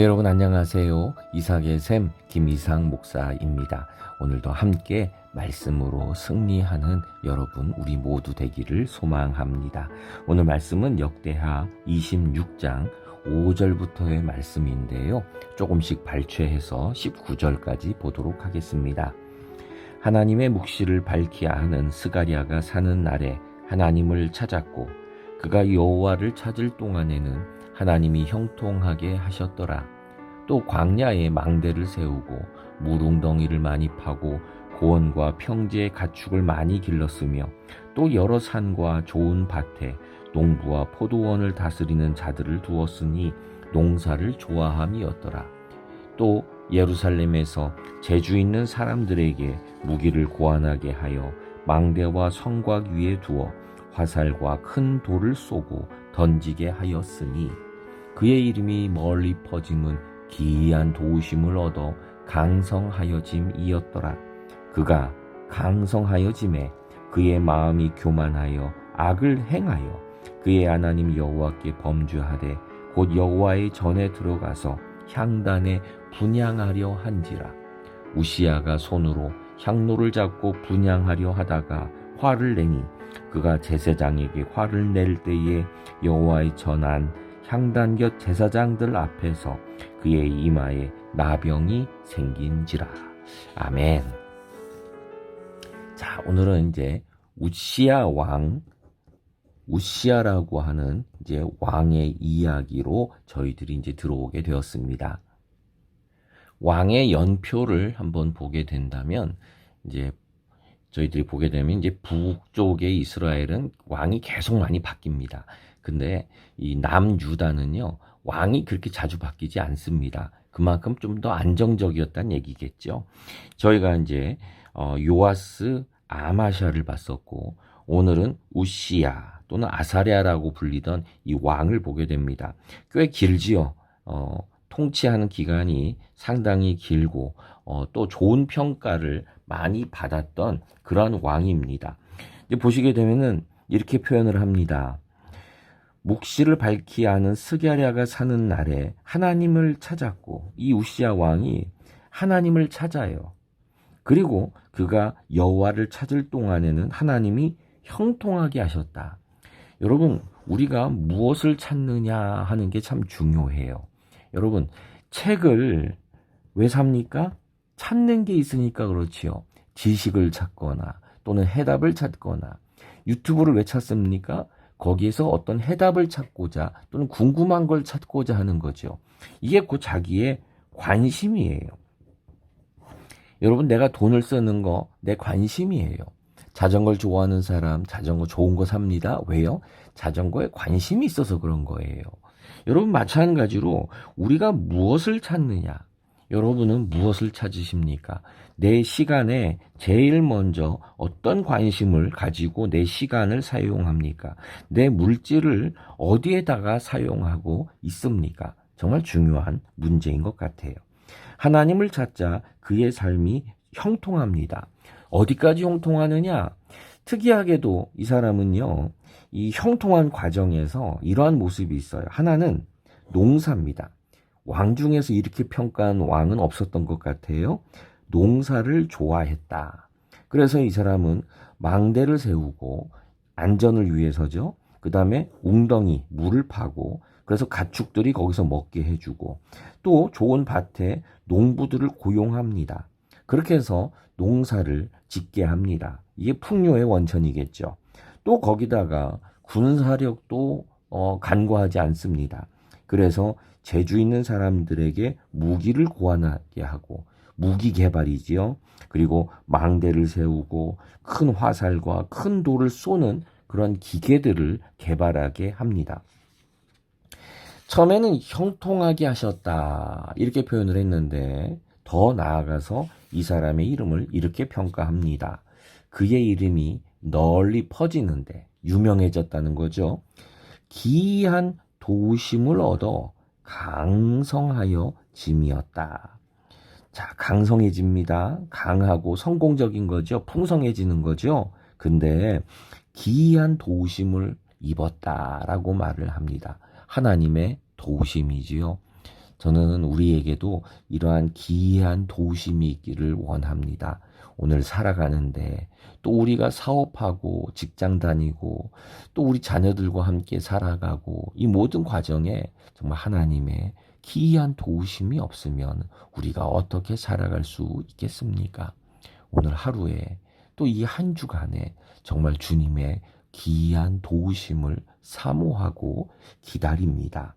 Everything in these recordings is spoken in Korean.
네, 여러분 안녕하세요. 이삭의 샘 김이상 목사입니다. 오늘도 함께 말씀으로 승리하는 여러분 우리 모두 되기를 소망합니다. 오늘 말씀은 역대하 26장 5절부터의 말씀인데요. 조금씩 발췌해서 19절까지 보도록 하겠습니다. 하나님의 묵시를 밝히야 하는 스가리아가 사는 날에 하나님을 찾았고 그가 여호와를 찾을 동안에는 하나님이 형통하게 하셨더라. 또 광야에 망대를 세우고 무릉덩이를 많이 파고 고원과 평지의 가축을 많이 길렀으며 또 여러 산과 좋은 밭에 농부와 포도원을 다스리는 자들을 두었으니 농사를 좋아함이었더라. 또 예루살렘에서 재주 있는 사람들에게 무기를 고안하게 하여 망대와 성곽 위에 두어 화살과 큰 돌을 쏘고 던지게 하였으니 그의 이름이 멀리 퍼짐은 기이한 도우심을 얻어 강성하여짐이었더라. 그가 강성하여짐에 그의 마음이 교만하여 악을 행하여 그의 하나님 여호와께 범죄하되 곧 여호와의 전에 들어가서 향단에 분양하려 한지라. 우시아가 손으로 향로를 잡고 분양하려 하다가 화를 내니 그가 제사장에게 화를 낼 때에 여호와의 전안 향단 곁 제사장들 앞에서 그의 이마에 나병이 생긴지라. 아멘. 자, 오늘은 이제 우시아 왕, 우시아라고 하는 이제 왕의 이야기로 저희들이 이제 들어오게 되었습니다. 왕의 연표를 한번 보게 된다면 이제 저희들이 보게 되면 이제 북쪽의 이스라엘은 왕이 계속 많이 바뀝니다. 근데 이 남유다는요, 왕이 그렇게 자주 바뀌지 않습니다. 그만큼 좀 더 안정적이었다는 얘기겠죠. 저희가 이제 어, 요아스 아마샤를 봤었고 오늘은 우시야 또는 아사랴라고 불리던 이 왕을 보게 됩니다. 꽤 길지요. 어, 통치하는 기간이 상당히 길고 어, 또 좋은 평가를 많이 받았던 그런 왕입니다. 보시게 되면은 이렇게 표현을 합니다. 묵시를 밝히 하는 스갸랴가 사는 날에 하나님을 찾았고 이 우시아 왕이 하나님을 찾아요. 그리고 그가 여호와를 찾을 동안에는 하나님이 형통하게 하셨다. 여러분, 우리가 무엇을 찾느냐 하는 게 참 중요해요. 여러분, 책을 왜 삽니까? 찾는 게 있으니까 그렇지요. 지식을 찾거나 또는 해답을 찾거나 유튜브를 왜 찾습니까? 거기에서 어떤 해답을 찾고자 또는 궁금한 걸 찾고자 하는 거죠. 이게 곧 자기의 관심이에요. 여러분, 내가 돈을 쓰는 거 내 관심이에요. 자전거를 좋아하는 사람, 자전거 좋은 거 삽니다. 왜요? 자전거에 관심이 있어서 그런 거예요. 여러분, 마찬가지로 우리가 무엇을 찾느냐? 여러분은 무엇을 찾으십니까? 내 시간에 제일 먼저 어떤 관심을 가지고 내 시간을 사용합니까? 내 물질을 어디에다가 사용하고 있습니까? 정말 중요한 문제인 것 같아요. 하나님을 찾자 그의 삶이 형통합니다. 어디까지 형통하느냐? 특이하게도 이 사람은요, 이 형통한 과정에서 이러한 모습이 있어요. 하나는 농사입니다. 왕 중에서 이렇게 평가한 왕은 없었던 것 같아요. 농사를 좋아했다. 그래서 이 사람은 망대를 세우고 안전을 위해서죠. 그 다음에 웅덩이, 물을 파고 그래서 가축들이 거기서 먹게 해주고 또 좋은 밭에 농부들을 고용합니다. 그렇게 해서 농사를 짓게 합니다. 이게 풍요의 원천이겠죠. 또 거기다가 군사력도 어, 간과하지 않습니다. 그래서 재주 있는 사람들에게 무기를 고안하게 하고 무기 개발이지요. 그리고 망대를 세우고 큰 화살과 큰 돌을 쏘는 그런 기계들을 개발하게 합니다. 처음에는 형통하게 하셨다. 이렇게 표현을 했는데 더 나아가서 이 사람의 이름을 이렇게 평가합니다. 그의 이름이 널리 퍼지는데 유명해졌다는 거죠. 기이한 도심을 얻어 강성하여 짐이었다. 자, 강성해집니다. 강하고 성공적인 거죠. 풍성해지는 거죠. 근데 기이한 도우심을 입었다라고 말을 합니다. 하나님의 도우심이지요. 저는 우리에게도 이러한 기이한 도심이 있기를 원합니다. 오늘 살아가는데 또 우리가 사업하고 직장 다니고 또 우리 자녀들과 함께 살아가고 이 모든 과정에 정말 하나님의 기이한 도우심이 없으면 우리가 어떻게 살아갈 수 있겠습니까? 오늘 하루에 또 이 한 주간에 정말 주님의 기이한 도우심을 사모하고 기다립니다.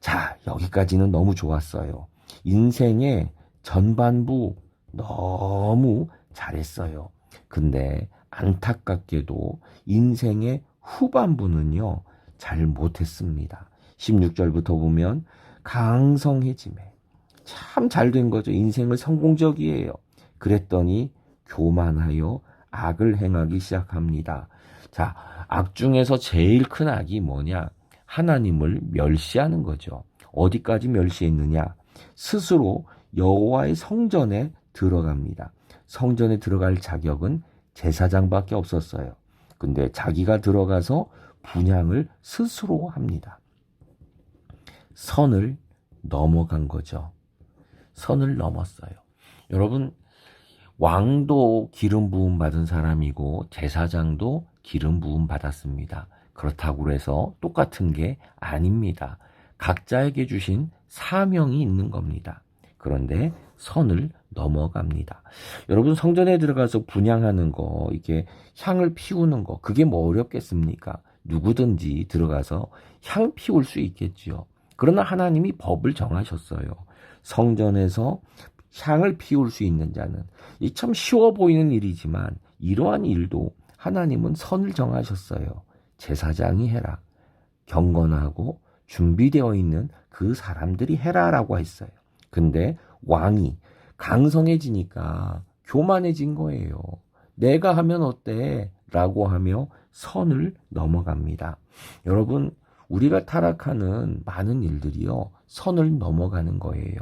자, 여기까지는 너무 좋았어요. 인생의 전반부 너무 잘했어요. 근데 안타깝게도 인생의 후반부는요, 잘 못했습니다. 16절부터 보면 강성해짐에 참 잘 된 거죠. 인생을 성공적이에요. 그랬더니 교만하여 악을 행하기 시작합니다. 자, 악 중에서 제일 큰 악이 뭐냐? 하나님을 멸시하는 거죠. 어디까지 멸시했느냐? 스스로 여호와의 성전에 들어갑니다. 성전에 들어갈 자격은 제사장밖에 없었어요. 근데 자기가 들어가서 분양을 스스로 합니다. 선을 넘어간 거죠. 선을 넘었어요. 여러분, 왕도 기름 부음 받은 사람이고 제사장도 기름 부음 받았습니다. 그렇다고 해서 똑같은 게 아닙니다. 각자에게 주신 사명이 있는 겁니다. 그런데 선을 넘어갑니다. 여러분 성전에 들어가서 분양하는 거, 이게 향을 피우는 거, 그게 뭐 어렵겠습니까? 누구든지 들어가서 향 피울 수 있겠지요. 그러나 하나님이 법을 정하셨어요. 성전에서 향을 피울 수 있는 자는 이 참 쉬워 보이는 일이지만 이러한 일도 하나님은 선을 정하셨어요. 제사장이 해라. 경건하고 준비되어 있는 그 사람들이 해라라고 했어요. 근데 왕이 강성해지니까 교만해진 거예요. 내가 하면 어때? 라고 하며 선을 넘어갑니다. 여러분, 우리가 타락하는 많은 일들이요, 선을 넘어가는 거예요.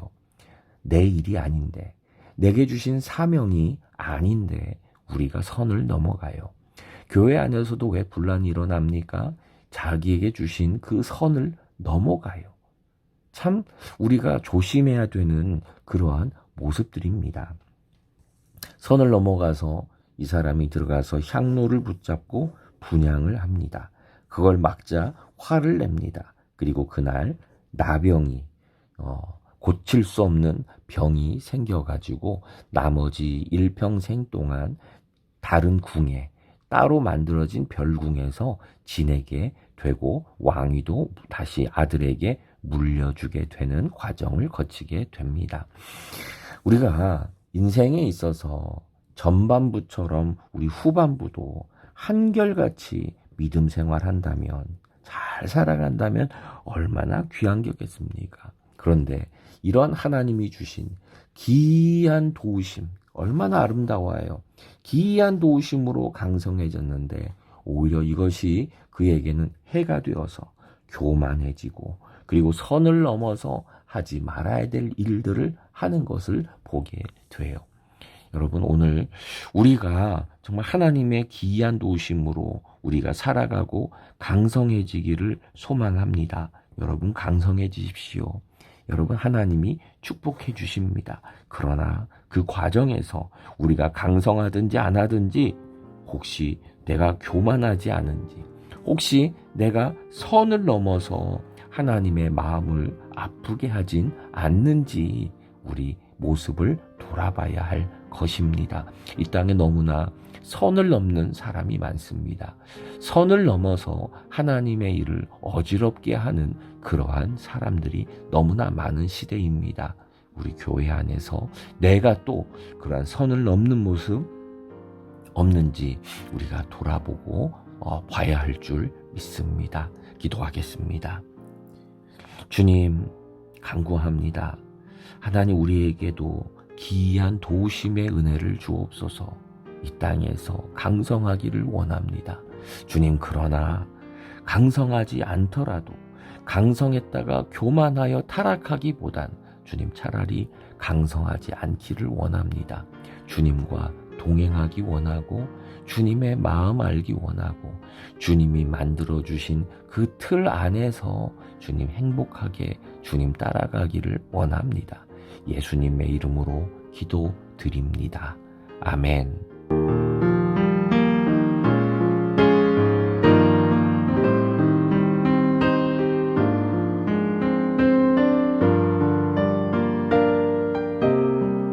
내 일이 아닌데, 내게 주신 사명이 아닌데, 우리가 선을 넘어가요. 교회 안에서도 왜 분란이 일어납니까? 자기에게 주신 그 선을 넘어가요. 참, 우리가 조심해야 되는 그러한 모습들입니다. 선을 넘어가서 이 사람이 들어가서 향로를 붙잡고 분양을 합니다. 그걸 막자 화를 냅니다. 그리고 그날 나병이 어, 고칠 수 없는 병이 생겨가지고 나머지 일평생 동안 다른 궁에 따로 만들어진 별궁에서 지내게 되고 왕위도 다시 아들에게 물려주게 되는 과정을 거치게 됩니다. 우리가 인생에 있어서 전반부처럼 우리 후반부도 한결같이 믿음 생활한다면 잘 살아간다면 얼마나 귀한 겠습니까? 그런데 이런 하나님이 주신 기이한 도우심 얼마나 아름다워요. 기이한 도우심으로 강성해졌는데 오히려 이것이 그에게는 해가 되어서 교만해지고 그리고 선을 넘어서 하지 말아야 될 일들을 하는 것을 보게 돼요. 여러분 오늘 우리가 정말 하나님의 기이한 도우심으로 우리가 살아가고 강성해지기를 소망합니다. 여러분 강성해지십시오. 여러분 하나님이 축복해 주십니다. 그러나 그 과정에서 우리가 강성하든지 안 하든지 혹시 내가 교만하지 않은지 혹시 내가 선을 넘어서 하나님의 마음을 아프게 하진 않는지 우리 모습을 돌아봐야 할 것입니다. 이 땅에 너무나 선을 넘는 사람이 많습니다. 선을 넘어서 하나님의 일을 어지럽게 하는 그러한 사람들이 너무나 많은 시대입니다. 우리 교회 안에서 내가 또 그러한 선을 넘는 모습 없는지 우리가 돌아보고 어, 봐야 할 줄 믿습니다. 기도하겠습니다. 주님, 간구합니다. 하나님 우리에게도 기이한 도우심의 은혜를 주옵소서 이 땅에서 강성하기를 원합니다. 주님, 그러나 강성하지 않더라도 강성했다가 교만하여 타락하기보단 주님 차라리 강성하지 않기를 원합니다. 주님과 동행하기 원하고 주님의 마음 알기 원하고 주님이 만들어 주신 그 틀 안에서 주님 행복하게 주님 따라가기를 원합니다. 예수님의 이름으로 기도드립니다. 아멘.